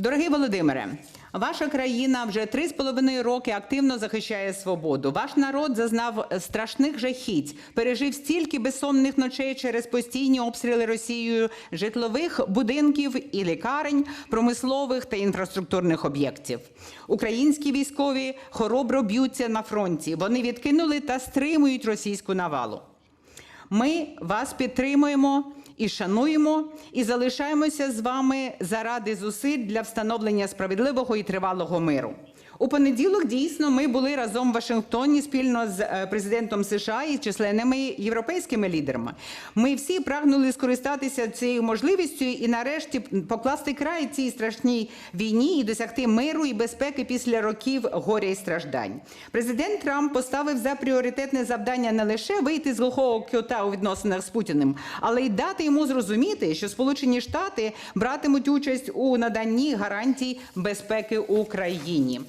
Дорогий Володимире, ваша країна вже три з половиною роки активно захищає свободу. Ваш народ зазнав страшних жахіть, пережив стільки безсонних ночей через постійні обстріли Росією житлових будинків і лікарень, промислових та інфраструктурних об'єктів. Українські військові хоробро б'ються на фронті. Вони відкинули та стримують російську навалу. Ми вас підтримуємо і шануємо, і залишаємося з вами заради зусиль для встановлення справедливого і тривалого миру. У понеділок дійсно ми були разом в Вашингтоні спільно з е, президентом США і численними європейськими лідерами. Ми всі прагнули скористатися цією можливістю і нарешті покласти край цій страшній війні і досягти миру і безпеки після років горя і страждань. Президент Трамп поставив за пріоритетне завдання не лише вийти з глухого кюта у відносинах з Путіним, але й дати йому зрозуміти, що Сполучені Штати братимуть участь у наданні гарантій безпеки Україні.